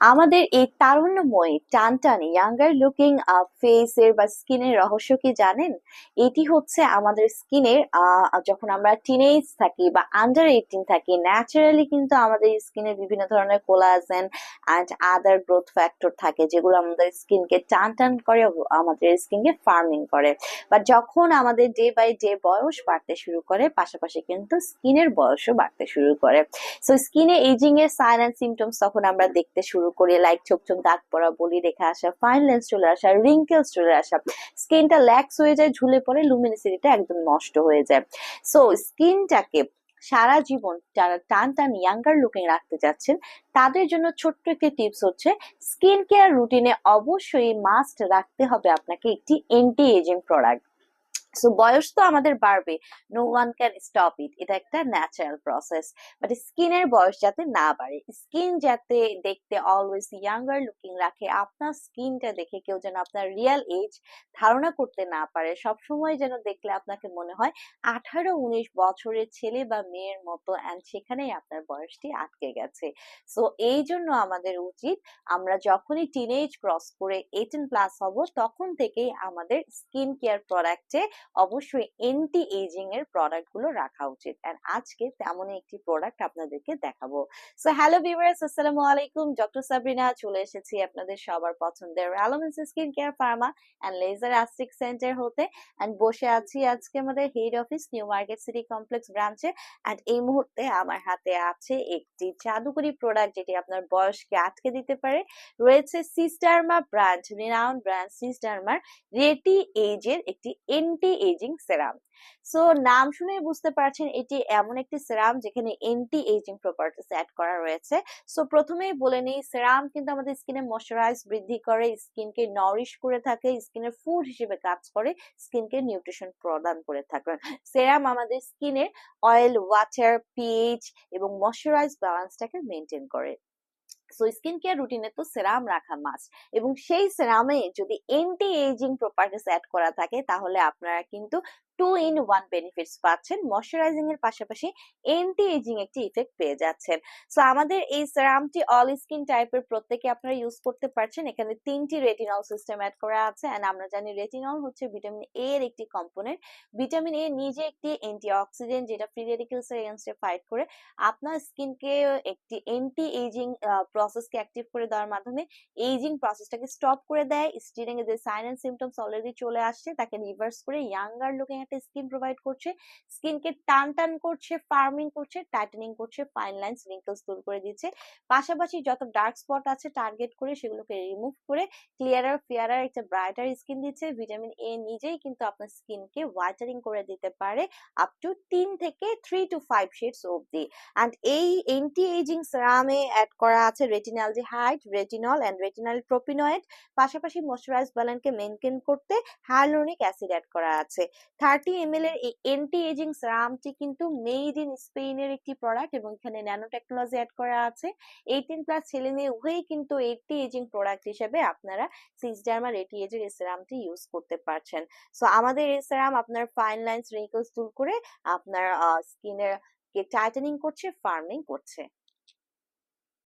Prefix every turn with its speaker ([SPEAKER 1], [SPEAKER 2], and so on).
[SPEAKER 1] আমাদের এই তারুণ্যময়, টানটানি younger looking ফেসের বা স্কিনের রহস্য কি জানেন? এটি হচ্ছে আমাদের স্কিনের যখন আমরা টিনেজ থাকি বা আন্ডার এইটিন থাকি ন্যাচারালি কিন্তু আমাদের স্কিনের বিভিন্ন ধরনের collagen and other growth factor থাকে, যেগুলো আমাদের স্কিনকে টান টান করে আমাদের স্কিনকে ফার্মিং করে। বা যখন আমাদের ডে বাই ডে বয়স বাড়তে শুরু করে, পাশাপাশি কিন্তু স্কিনের বয়সও বাড়তে শুরু করে। সো স্কিনে এজিং এর সাইন অ্যান্ড সিমটমস তখন আমরা দেখতে শুরু শুরু করে লাইক ছোপ ছোপ দাগ পড়া, বলি, রেখা আসা ফাইন লেন্স চলে আসা রিঙ্কেলস চলে আসা স্কিনটা ল্যাক্স হয়ে যায়, ঝুলে পড়ে লুমিনিসিটিটা একদম নষ্ট হয়ে যায়। সো স্কিনটাকে সারা জীবন যারা টান টান ইয়াঙ্গার লুকিং রাখতে চাচ্ছেন তাদের জন্য ছোট্ট একটি টিপস হচ্ছে স্কিন কেয়ার রুটিনে অবশ্যই মাস্ট রাখতে হবে আপনাকে একটি এন্টি এজিং প্রোডাক্ট সো বয়স তো আমাদের বাড়বে। No one can stop it এটা একটা ন্যাচারাল প্রসেস বাট স্কিনের বয়স যাতে না বাড়ে স্কিন যাতে দেখতে অলওয়েজ ইয়াঙ্গার লুকিং রাখে, আপনার স্কিনটা দেখে কেউ যেন আপনার রিয়েল এজ ধারণা করতে না পারে, সবসময় যেন দেখলে আপনাকে মনে হয় আঠারো উনিশ বছরের ছেলে বা মেয়ের মতো অ্যান্ড সেখানেই আপনার বয়সটি আটকে গেছে। সো এই জন্য আমাদের উচিত আমরা যখনই টিনেজ ক্রস করে এইটিন প্লাস হব, তখন থেকেই আমাদের স্কিন কেয়ার প্রোডাক্টে অবশ্যই এন্টি এজিং এর প্রোডাক্টগুলো রাখা উচিত। এন্ড আজকে তেমনই একটি প্রোডাক্ট আপনাদেরকে দেখাবো। সো হ্যালো ভিউয়ার্স আসসালামু আলাইকুম। ডক্টর সাবরিনা চলে এসেছি আপনাদের সবার পছন্দের অ্যালোমেন্স skin care pharma and laser aesthetic centre হতে। এন্ড বসে আছি আজকে আমাদের head office New Market City Complex ব্রাঞ্চে এন্ড এই মুহূর্তে আমার হাতে আছে একটি জাদুকরি প্রোডাক্ট যেটি আপনার বয়সকে আটকে দিতে পারে। রয়েছে সিস্টারমা ব্র্যান্ড রিনাউন্ড ব্র্যান্ড সিস্টারমার রেটি এজের একটি এন্টি এজিং সেরাম সো নাম শুনে বুঝতে পারছেন, এটি এমন একটি সেরাম যেখানে এন্টি এজিং প্রপার্টিস অ্যাড করা রয়েছে। সো প্রথমেই বলে নিই সেরাম কিন্তু আমাদের স্কিনে ময়শ্চারাইজ বৃদ্ধি করে স্কিনকে নরিশ করে থাকে স্কিনের ফুড হিসেবে কাজ করে স্কিনকে নিউট্রিশন প্রদান করে থাকে। সেরাম আমাদের স্কিনের অয়েল ওয়াটার পিএইচ এবং ময়শ্চারাইজ ব্যালেন্সটাকে মেনটেন করে। সো স্কিন কেয়ার রুটিনে তো সেরাম রাখা মাস্ট এবং সেই সেরামে যদি এন্টি এজিং প্রপার্টিস অ্যাড করা থাকে, তাহলে আপনারা কিন্তু টু ইন ওয়ান বেনিফিটস পাচ্ছেন। ময়শ্চারাইজিং এর পাশাপাশি এন্টি এজিং একটি ইফেক্ট পেয়ে যাচ্ছেন। সো আমাদের এই সেরামটি অল স্কিন টাইপের প্রত্যেকে আপনারা ইউজ করতে পারছেন। এখানে তিনটি রেটিনল সিস্টেম অ্যাড করা আছে। এন্ড আমরা জানি রেটিনল হচ্ছে ভিটামিন এ এর একটি কম্পোনেন্ট ভিটামিন এ নিজে একটি অ্যান্টি অক্সিডেন্ট যেটা ফ্রি রেডিকেলস এর এগেইনস্টে ফাইট করে। আপনার স্কিনকে একটি এন্টি এজিং প্রসেসকে অ্যাক্টিভ করে দেওয়ার মাধ্যমে এজিং প্রসেসটাকে স্টপ করে দেয়। স্টিরিং এর যে সাইন এন্ড সিমটমস অলরেডি চলে আসছে, তাকে রিভার্স করে ইয়াঙ্গার লুকিং একটা স্কিন প্রোভাইড করছে। স্কিনকে টান টান করছে, ফার্মিং করছে টাইটেনিং করছে ফাইন লাইন্স রিঙ্কলস দূর করে দিচ্ছে। পাশাপাশি যত ডার্ক স্পট আছে টার্গেট করে সেগুলোকে রিমুভ করে ক্লিয়ারার ফেয়ারার একটা ব্রাইটার স্কিন দিচ্ছে। ভিটামিন এ নিজেই কিন্তু আপনার স্কিনকে হোয়াইটারিং করে দিতে পারে আপ টু তিন থেকে থ্রি টু ফাইভ শেডস অবধি। অ্যান্ড এই এন্টি এজিং সেরামে অ্যাড করা আছে রেটিনাল হাইট রেটিনল অ্যান্ড রেটিনাল প্রোপিনয়েড পাশাপাশি ময়শ্চারাইজ ব্যালেন্সকে মেনটেন করতে হাইলোনিক অ্যাসিড অ্যাড করা আছে। থার্টি এমএল এর এই এন্টি এজিং সেরামটি কিন্তু মেড ইন স্পেনের একটি প্রোডাক্ট এবং এখানে ন্যানো টেকনোলজি অ্যাড করা আছে। এইটিন প্লাস ছেলে মেয়ে উভয়ই কিন্তু এইটি এজিং প্রোডাক্ট হিসেবে আপনারা সিক্সডার্মা রেটি এজের এই সেরামটি ইউজ করতে পারছেন। সো আমাদের এই সেরাম আপনার ফাইন লাইন্স রিঙ্কলস দূর করে আপনার স্কিনের টাইটেনিং করছে ফার্মিং করছে।